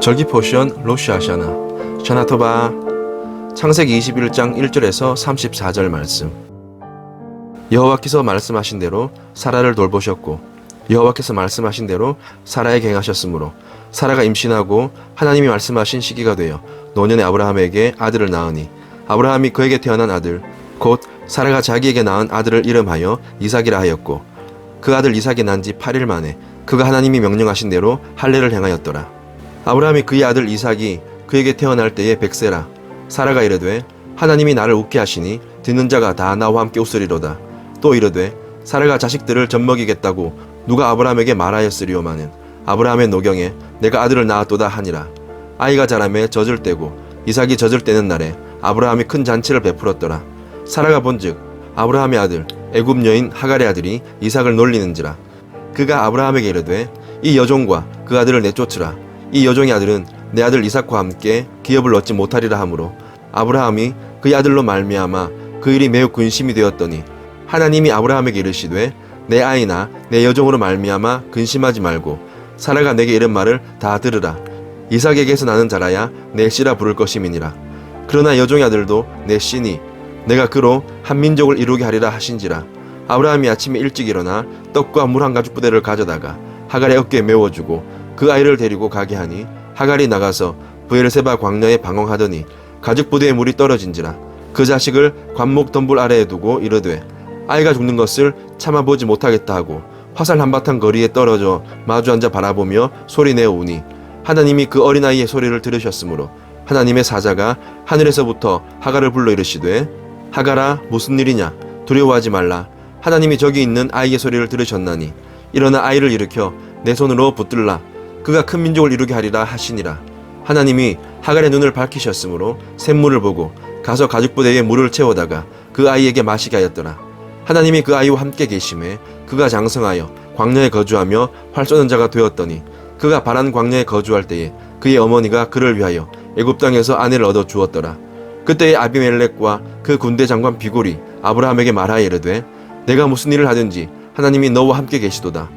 절기 포션 로시아샤나. 샤나토바. 창세기 21장 1절에서 34절 말씀. 여호와께서 말씀하신 대로 사라를 돌보셨고 여호와께서 말씀하신 대로 사라에게 행하셨으므로 사라가 임신하고 하나님이 말씀하신 시기가 되어 노년의 아브라함에게 아들을 낳으니 아브라함이 그에게 태어난 아들 곧 사라가 자기에게 낳은 아들을 이름하여 이삭이라 하였고 그 아들 이삭이 난 지 8일 만에 그가 하나님이 명령하신 대로 할례를 행하였더라 아브라함이 그의 아들 이삭이 그에게 태어날 때에 백세라. 사라가 이르되 하나님이 나를 웃게 하시니 듣는 자가 다 나와 함께 웃으리로다. 또 이르되 사라가 자식들을 젖먹이겠다고 누가 아브라함에게 말하였으리오마는 아브라함의 노경에 내가 아들을 낳았도다 하니라. 아이가 자라매 젖을 때고 이삭이 젖을 때는 날에 아브라함이 큰 잔치를 베풀었더라. 사라가 본즉 아브라함의 아들 애굽 여인 하갈의 아들이 이삭을 놀리는지라. 그가 아브라함에게 이르되 이 여종과 그 아들을 내쫓으라 이 여종의 아들은 내 아들 이삭과 함께 기업을 얻지 못하리라 하므로 아브라함이 그의 아들로 말미암아 그 일이 매우 근심이 되었더니 하나님이 아브라함에게 이르시되 내 아이나 내 여종으로 말미암아 근심하지 말고 사라가 내게 이른 말을 다 들으라. 이삭에게서 나는 자라야 내 씨라 부를 것임이니라. 그러나 여종의 아들도 내 씨니 내가 그로 한 민족을 이루게 하리라 하신지라. 아브라함이 아침에 일찍 일어나 떡과 물 한 가죽 부대를 가져다가 하갈의 어깨에 메워주고 그 아이를 데리고 가게 하니 하갈이 나가서 부엘세바 광야에 방황하더니 가죽 부대에 물이 떨어진지라 그 자식을 관목 덤불 아래에 두고 이르되 아이가 죽는 것을 참아보지 못하겠다 하고 화살 한바탕 거리에 떨어져 마주 앉아 바라보며 소리내어 우니 하나님이 그 어린아이의 소리를 들으셨으므로 하나님의 사자가 하늘에서부터 하갈을 불러 이르시되 하갈아 무슨 일이냐? 두려워하지 말라. 하나님이 저기 있는 아이의 소리를 들으셨나니 일어나 아이를 일으켜 내 손으로 붙들라 그가 큰 민족을 이루게 하리라 하시니라. 하나님이 하갈의 눈을 밝히셨으므로 샘물을 보고 가서 가죽부대에 물을 채워다가 그 아이에게 마시게 하였더라. 하나님이 그 아이와 함께 계심에 그가 장성하여 광야에 거주하며 활 쏘는 자가 되었더니 그가 바란 광야에 거주할 때에 그의 어머니가 그를 위하여 애굽 땅에서 아내를 얻어 주었더라. 그때의 아비멜렉과 그 군대 장관 비골이 아브라함에게 말하여 이르되 내가 무슨 일을 하든지 하나님이 너와 함께 계시도다.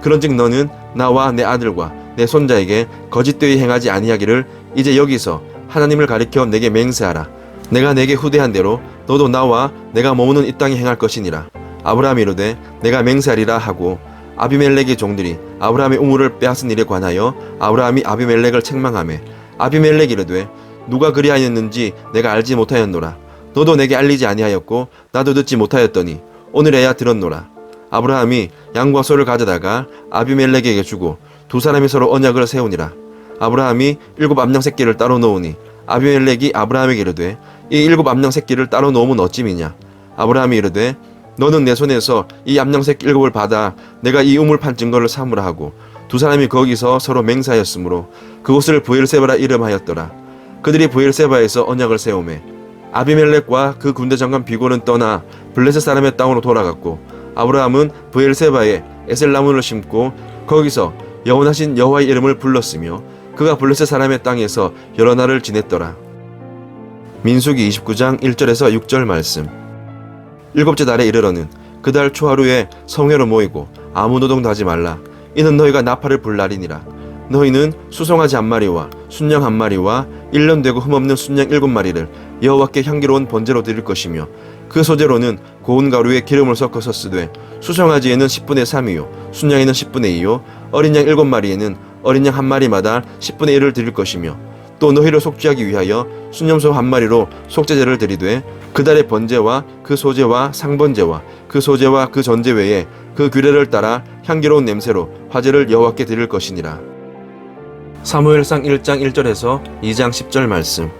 그런즉 너는 나와 내 아들과 내 손자에게 거짓되이 행하지 아니하기를 이제 여기서 하나님을 가리켜 내게 맹세하라. 내가 내게 후대한 대로 너도 나와 내가 머무는 이 땅에 행할 것이니라. 아브라함이 이르되 내가 맹세하리라 하고 아비멜렉의 종들이 아브라함의 우물을 빼앗은 일에 관하여 아브라함이 아비멜렉을 책망하매 아비멜렉이 이르되 누가 그리하였는지 내가 알지 못하였노라. 너도 내게 알리지 아니하였고 나도 듣지 못하였더니 오늘에야 들었노라. 아브라함이 양과 소를 가져다가 아비멜렉에게 주고 두 사람이 서로 언약을 세우니라. 아브라함이 일곱 암양 새끼를 따로 놓으니 아비멜렉이 아브라함에게 이르되 이 일곱 암양 새끼를 따로 놓으면 어찌미냐? 아브라함이 이르되 너는 내 손에서 이 암양 새끼 일곱을 받아 내가 이 우물 판 증거를 삼으라 하고 두 사람이 거기서 서로 맹세하였으므로 그곳을 부엘세바라 이름하였더라. 그들이 부엘세바에서 언약을 세우매 아비멜렉과 그 군대 장관 비고는 떠나 블레셋 사람의 땅으로 돌아갔고 아브라함은 부엘세바에 에셀나무를 심고 거기서 영원하신 여호와의 이름을 불렀으며 그가 블레셋 사람의 땅에서 여러 날을 지냈더라. 민수기 29장 1절에서 6절 말씀. 일곱째 달에 이르러는 그 달 초하루에 성회로 모이고 아무 노동도 하지 말라. 이는 너희가 나팔을 불 날이니라. 너희는 수송아지 한 마리와 순양 한 마리와 일년 되고 흠없는 순양 일곱 마리를 여호와께 향기로운 번제로 드릴 것이며 그 소재로는 고운 가루에 기름을 섞어서 쓰되 수송아지에는 10분의 3이요 순양에는 10분의 2요 어린 양 일곱 마리에는 어린 양 한 마리마다 10분의 1을 드릴 것이며 또 너희를 속죄하기 위하여 순염소 한 마리로 속죄제를 드리되 그 달의 번제와 그 소제와 상번제와 그 소제와 그 전제 외에 그 규례를 따라 향기로운 냄새로 화제를 여호와께 드릴 것이니라. 사무엘상 1장 1절에서 2장 10절 말씀.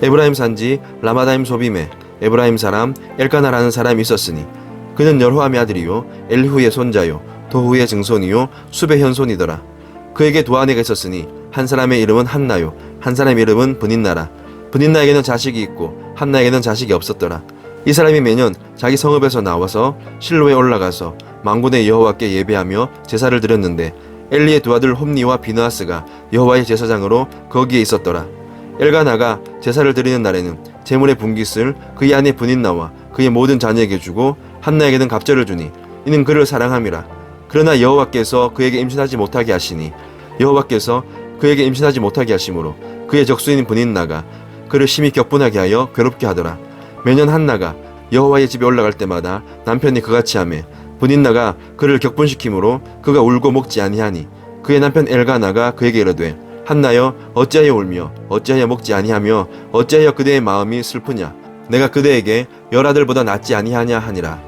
에브라임 산지 라마다임 소빔에 에브라임 사람 엘카나라는 사람이 있었으니 그는 열호함의 아들이요 엘후의 손자요 도후의 증손이요 수베 현손이더라. 그에게 두 아내가 있었으니 한 사람의 이름은 한나요 한 사람의 이름은 분인나라. 분인나에게는 자식이 있고 한나에게는 자식이 없었더라. 이 사람이 매년 자기 성읍에서 나와서 실로에 올라가서 망군의 여호와께 예배하며 제사를 드렸는데 엘리의 두 아들 홈니와 비나하스가 여호와의 제사장으로 거기에 있었더라. 엘가나가 제사를 드리는 날에는 제물의 분깃을 그의 아내 분인나와 그의 모든 자녀에게 주고 한나에게는 갑절을 주니 이는 그를 사랑함이라. 그러나 여호와께서 그에게 임신하지 못하게 하시니 여호와께서 그에게 임신하지 못하게 하심으로 그의 적수인 분인나가 그를 심히 격분하게 하여 괴롭게 하더라. 매년 한나가 여호와의 집에 올라갈 때마다 남편이 그같이 하매 분인나가 그를 격분시키므로 그가 울고 먹지 아니하니 그의 남편 엘가나가 그에게 이르되 한나여 어찌하여 울며 어찌하여 먹지 아니하며 어찌하여 그대의 마음이 슬프냐? 내가 그대에게 열아들보다 낫지 아니하냐 하니라.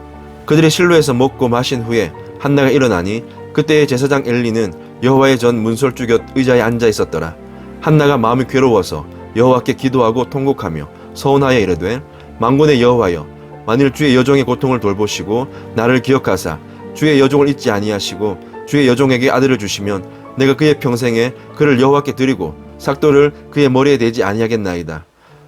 그들이 실로에서 먹고 마신 후에 한나가 일어나니 그때의 제사장 엘리는 여호와의 전 문설주 곁 의자에 앉아 있었더라. 한나가 마음이 괴로워서 여호와께 기도하고 통곡하며 서운하여 이르되 만군의 여호와여 만일 주의 여종의 고통을 돌보시고 나를 기억하사 주의 여종을 잊지 아니하시고 주의 여종에게 아들을 주시면 내가 그의 평생에 그를 여호와께 드리고 삭도를 그의 머리에 대지 아니하겠나이다.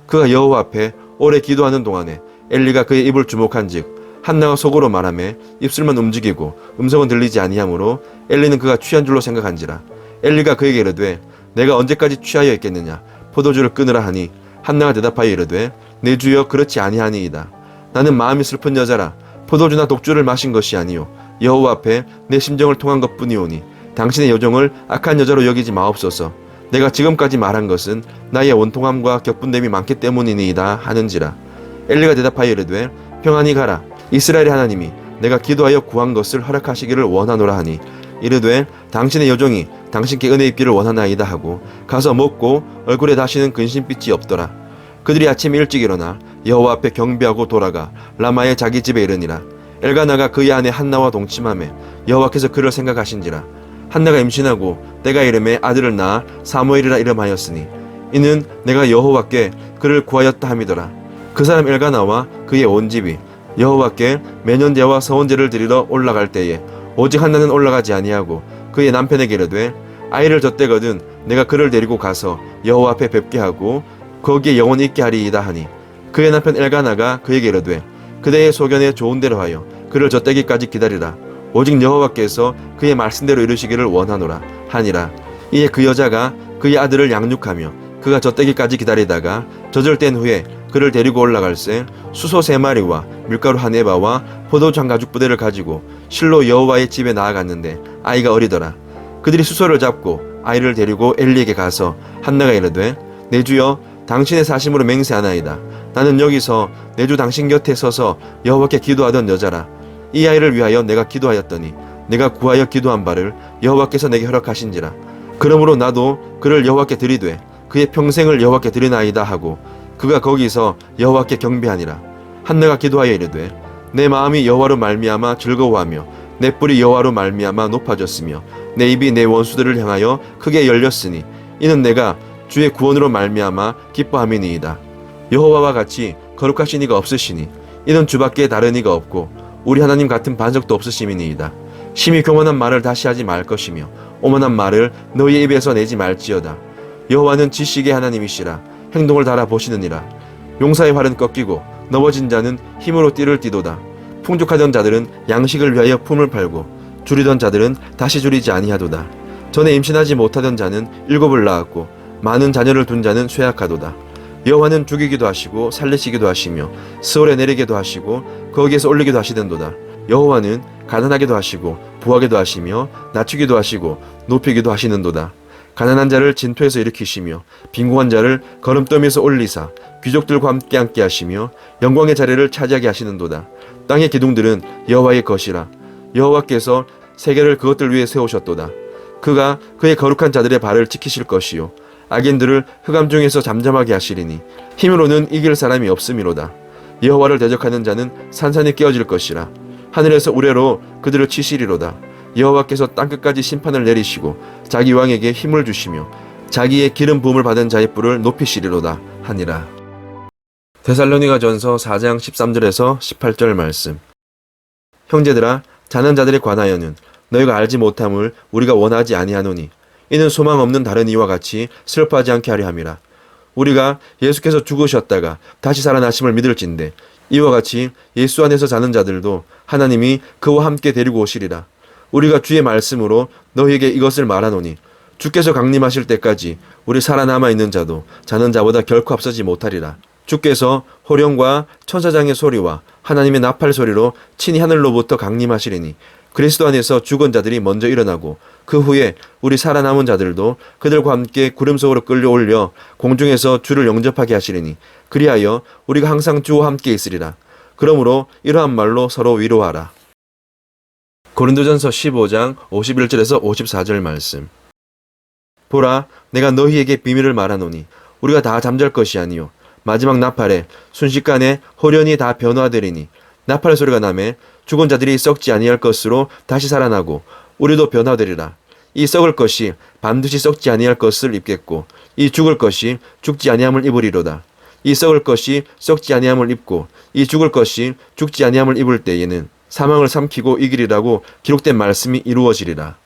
그가 여호와 앞에 오래 기도하는 동안에 엘리가 그의 입을 주목한즉 한나가 속으로 말하매 입술만 움직이고 음성은 들리지 아니하므로 엘리는 그가 취한 줄로 생각한지라. 엘리가 그에게 이르되 내가 언제까지 취하여 있겠느냐? 포도주를 끊으라 하니 한나가 대답하여 이르되 내 주여 그렇지 아니하니이다. 나는 마음이 슬픈 여자라 포도주나 독주를 마신 것이 아니요 여호와 앞에 내 심정을 통한 것뿐이오니 당신의 여종을 악한 여자로 여기지 마옵소서. 내가 지금까지 말한 것은 나의 원통함과 격분됨이 많기 때문이니이다 하는지라. 엘리가 대답하여 이르되 평안히 가라. 이스라엘의 하나님이 내가 기도하여 구한 것을 허락하시기를 원하노라 하니. 이르되 당신의 여종이 당신께 은혜 입기를 원하나이다 하고 가서 먹고 얼굴에 다시는 근심빛이 없더라. 그들이 아침 일찍 일어나 여호와 앞에 경배하고 돌아가 라마의 자기 집에 이르니라. 엘가나가 그의 아내 한나와 동침함에 여호와께서 그를 생각하신지라 한나가 임신하고 때가 이름에 아들을 낳아 사무엘이라 이름하였으니 이는 내가 여호와께 그를 구하였다 함이더라. 그 사람 엘가나와 그의 온 집이 여호와께 매년제와 서원제를 드리러 올라갈 때에 오직 한나는 올라가지 아니하고 그의 남편에게 이르되 아이를 젖대거든 내가 그를 데리고 가서 여호와 앞에 뵙게 하고 거기에 영원히 있게 하리이다 하니 그의 남편 엘가나가 그에게 이르되 그대의 소견에 좋은 대로 하여 그를 젖대기까지 기다리라 오직 여호와께서 그의 말씀대로 이루시기를 원하노라 하니라. 이에 그 여자가 그의 아들을 양육하며 그가 젖대기까지 기다리다가 젖을 뗀 후에 그를 데리고 올라갈새 수소 세 마리와 밀가루 한 에바와 포도주 한 가죽 부대를 가지고 실로 여호와의 집에 나아갔는데 아이가 어리더라. 그들이 수소를 잡고 아이를 데리고 엘리에게 가서 한나가 이르되 내 주여 당신의 사심으로 맹세하나이다. 나는 여기서 내 주 당신 곁에 서서 여호와께 기도하던 여자라 이 아이를 위하여 내가 기도하였더니 내가 구하여 기도한 바를 여호와께서 내게 허락하신지라. 그러므로 나도 그를 여호와께 드리되 그의 평생을 여호와께 드리나이다 하고 그가 거기서 여호와께 경배하니라. 한나가 기도하여 이르되 내 마음이 여호와로 말미암아 즐거워하며 내 뿔이 여호와로 말미암아 높아졌으며 내 입이 내 원수들을 향하여 크게 열렸으니 이는 내가 주의 구원으로 말미암아 기뻐함이니이다. 여호와와 같이 거룩하신 이가 없으시니 이는 주밖에 다른 이가 없고 우리 하나님 같은 반석도 없으심이니이다. 심히 교만한 말을 다시 하지 말 것이며 오만한 말을 너희의 입에서 내지 말지어다. 여호와는 지식의 하나님이시라. 행동을 달아 보시느니라. 용사의 활은 꺾이고 넘어진 자는 힘으로 띠를 띠도다. 풍족하던 자들은 양식을 위하여 품을 팔고 줄이던 자들은 다시 줄이지 아니하도다. 전에 임신하지 못하던 자는 일곱을 낳았고 많은 자녀를 둔 자는 쇠약하도다 여호와는 죽이기도 하시고 살리시기도 하시며 스월에 내리기도 하시고 거기에서 올리기도 하시던도다. 여호와는 가난하게도 하시고 부하게도 하시며 낮추기도 하시고 높이기도 하시는도다. 가난한 자를 진토에서 일으키시며 빈곤한 자를 거름더미에서 올리사 귀족들과 함께 함께 하시며 영광의 자리를 차지하게 하시는도다. 땅의 기둥들은 여호와의 것이라. 여호와께서 세계를 그것들 위해 세우셨도다. 그가 그의 거룩한 자들의 발을 지키실 것이요 악인들을 흑암 중에서 잠잠하게 하시리니 힘으로는 이길 사람이 없음이로다. 여호와를 대적하는 자는 산산이 깨어질 것이라. 하늘에서 우레로 그들을 치시리로다. 여호와께서 땅끝까지 심판을 내리시고 자기 왕에게 힘을 주시며 자기의 기름 부음을 받은 자의 뿔을 높이시리로다 하니라. 데살로니가 전서 4장 13절에서 18절 말씀. 형제들아 자는 자들에 관하여는 너희가 알지 못함을 우리가 원하지 아니하노니 이는 소망 없는 다른 이와 같이 슬퍼하지 않게 하려 함이라. 우리가 예수께서 죽으셨다가 다시 살아나심을 믿을진데 이와 같이 예수 안에서 자는 자들도 하나님이 그와 함께 데리고 오시리라. 우리가 주의 말씀으로 너희에게 이것을 말하노니 주께서 강림하실 때까지 우리 살아남아 있는 자도 자는 자보다 결코 앞서지 못하리라. 주께서 호령과 천사장의 소리와 하나님의 나팔 소리로 친히 하늘로부터 강림하시리니 그리스도 안에서 죽은 자들이 먼저 일어나고 그 후에 우리 살아남은 자들도 그들과 함께 구름 속으로 끌려올려 공중에서 주를 영접하게 하시리니 그리하여 우리가 항상 주와 함께 있으리라. 그러므로 이러한 말로 서로 위로하라. 고린도전서 15장 51절에서 54절 말씀. 보라, 내가 너희에게 비밀을 말하노니 우리가 다 잠잘 것이 아니요 마지막 나팔에 순식간에 호련히 다 변화되리니 나팔 소리가 나매 죽은 자들이 썩지 아니할 것으로 다시 살아나고 우리도 변화되리라. 이 썩을 것이 반드시 썩지 아니할 것을 입겠고 이 죽을 것이 죽지 아니함을 입으리로다. 이 썩을 것이 썩지 아니함을 입고 이 죽을 것이 죽지 아니함을 입을 때에는 사망을 삼키고 이기리라고 기록된 말씀이 이루어지리라.